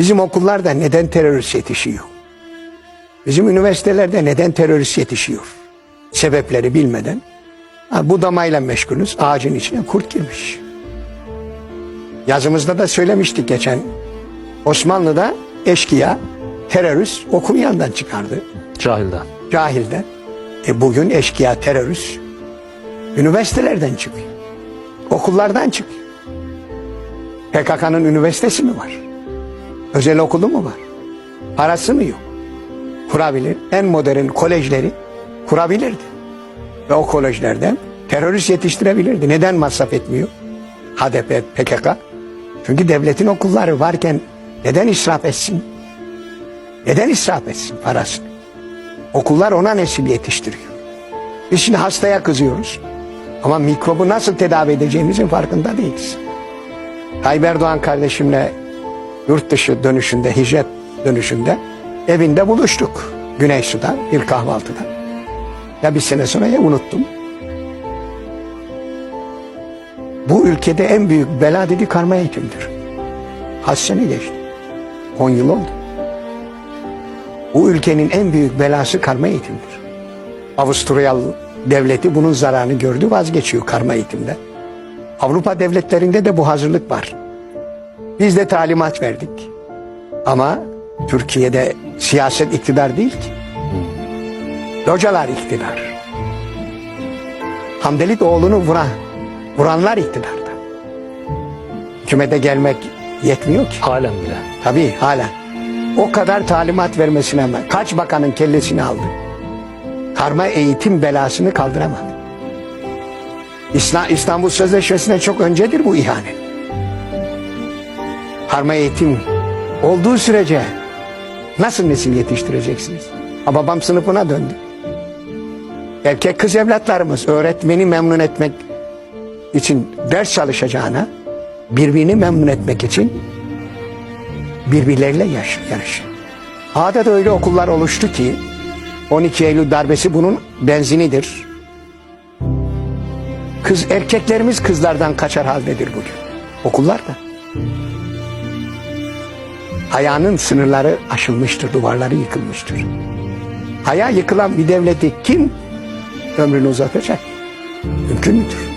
Bizim okullarda neden terörist yetişiyor? Bizim üniversitelerde neden terörist yetişiyor? Sebepleri bilmeden. Ha, budamayla meşgulüz. Ağacın içine kurt girmiş. Yazımızda da söylemiştik geçen. Osmanlı'da eşkıya, terörist okul yandan çıkardı. Cahilden. Cahilden. E bugün eşkıya, terörist üniversitelerden çıkıyor. Okullardan çıkıyor. PKK'nın üniversitesi mi var? Özel okulu mu var? Parası mı yok? Kurabilir. En modern kolejleri kurabilirdi. Ve o kolejlerden terörist yetiştirebilirdi. Neden masraf etmiyor? HDP, PKK. Çünkü devletin okulları varken neden israf etsin? Neden israf etsin parasını? Okullar ona nesil yetiştiriyor. Biz şimdi hastaya kızıyoruz. Ama mikrobu nasıl tedavi edeceğimizin farkında değiliz. Tayyip Erdoğan kardeşimle yurt dışı dönüşünde, hicret dönüşünde evinde buluştuk. Güney Su'da bir kahvaltıda. Ya bir sene sonra ya unuttum. Bu ülkede en büyük bela dedi karma eğitimdir. Kaç sene geçti? 10 yıl oldu. Bu ülkenin en büyük belası karma eğitimdir. Avusturya devleti bunun zararını gördü vazgeçiyor karma eğitimde. Avrupa devletlerinde de bu hazırlık var. Biz de talimat verdik. Ama Türkiye'de siyaset iktidar değil ki. Localar iktidar. Hamdelit oğlunu vuran, vuranlar iktidarda. Hükümete gelmek yetmiyor ki. Halen bile. Tabii hala. O kadar talimat vermesine rağmen kaç bakanın kellesini aldı. Karma eğitim belasını kaldıramadı. İstanbul Sözleşmesi'ne çok öncedir bu ihanet. Karma eğitim olduğu sürece nasıl nesil yetiştireceksiniz? Ha, babam sınıfına döndü. Erkek kız evlatlarımız öğretmeni memnun etmek için ders çalışacağına birbirini memnun etmek için birbirleriyle yarış. Ağda da öyle okullar oluştu ki 12 Eylül darbesi bunun benzinidir. Kız erkeklerimiz kızlardan kaçar haldedir bugün. Okullarda. Hayanın sınırları aşılmıştır, duvarları yıkılmıştır. Haya yıkılan bir devleti kim ömrünü uzatacak? Mümkün müdür?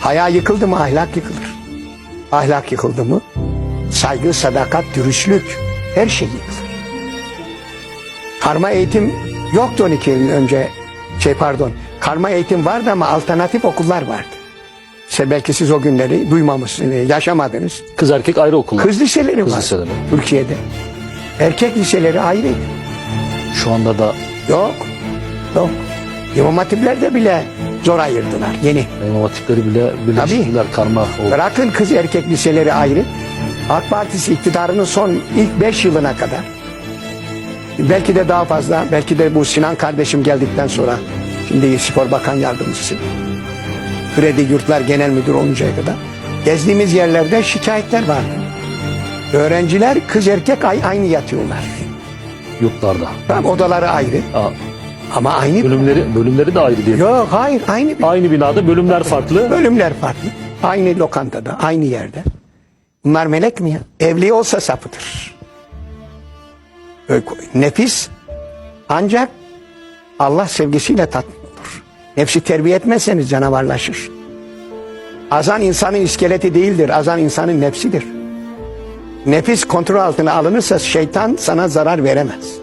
Haya yıkıldı mı ahlak yıkılır. Ahlak yıkıldı mı saygı, sadakat, dürüstlük her şey yıkılır. Karma eğitim yoktu 12 yıl önce. Şey pardon. Karma eğitim vardı ama alternatif okullar vardı. İşte belki siz o günleri duymamışsınız, yaşamadınız. Kız erkek ayrı okullar. Kız liseleri Kız var liseleri. Türkiye'de. Erkek liseleri ayrıydı. Şu anda da Yok. Yok. İmam hatiplerde bile zor ayırdılar. Yeni. imam hatipleri bile birleştirdiler karma oldu. Bırakın kız erkek liseleri ayrı. AK Partisi iktidarının son ilk beş yılına kadar belki de daha fazla belki de bu Sinan kardeşim geldikten sonra şimdi spor bakan yardımcısı kredi yurtlar genel müdür oluncaya kadar gezdiğimiz yerlerde şikayetler vardı. Öğrenciler kız erkek ay- aynı yatıyorlar. Yurtlarda. Tamam, odaları ayrı Aa, ama aynı. bölümleri bölümleri de ayrı diye. Yok hayır aynı Aynı binada bölümler farklı. Bölümler farklı. Aynı lokantada, aynı yerde. Bunlar melek mi ya? Evli olsa sapıtır. Ö- Nefis ancak Allah sevgisiyle olur. Nefsi terbiye etmezseniz canavarlaşır. Azan insanın iskeleti değildir. Azan insanın nefsidir. Nefis kontrol altına alınırsa şeytan sana zarar veremez.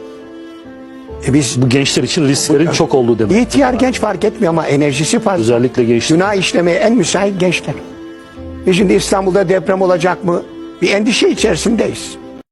E biz Bu gençler için risklerin çok olduğu demek. ihtiyar genç fark etmiyor ama enerjisi fazla. Özellikle gençler. Günah işlemeye en müsait gençler. Biz şimdi İstanbul'da deprem olacak mı? Bir endişe içerisindeyiz.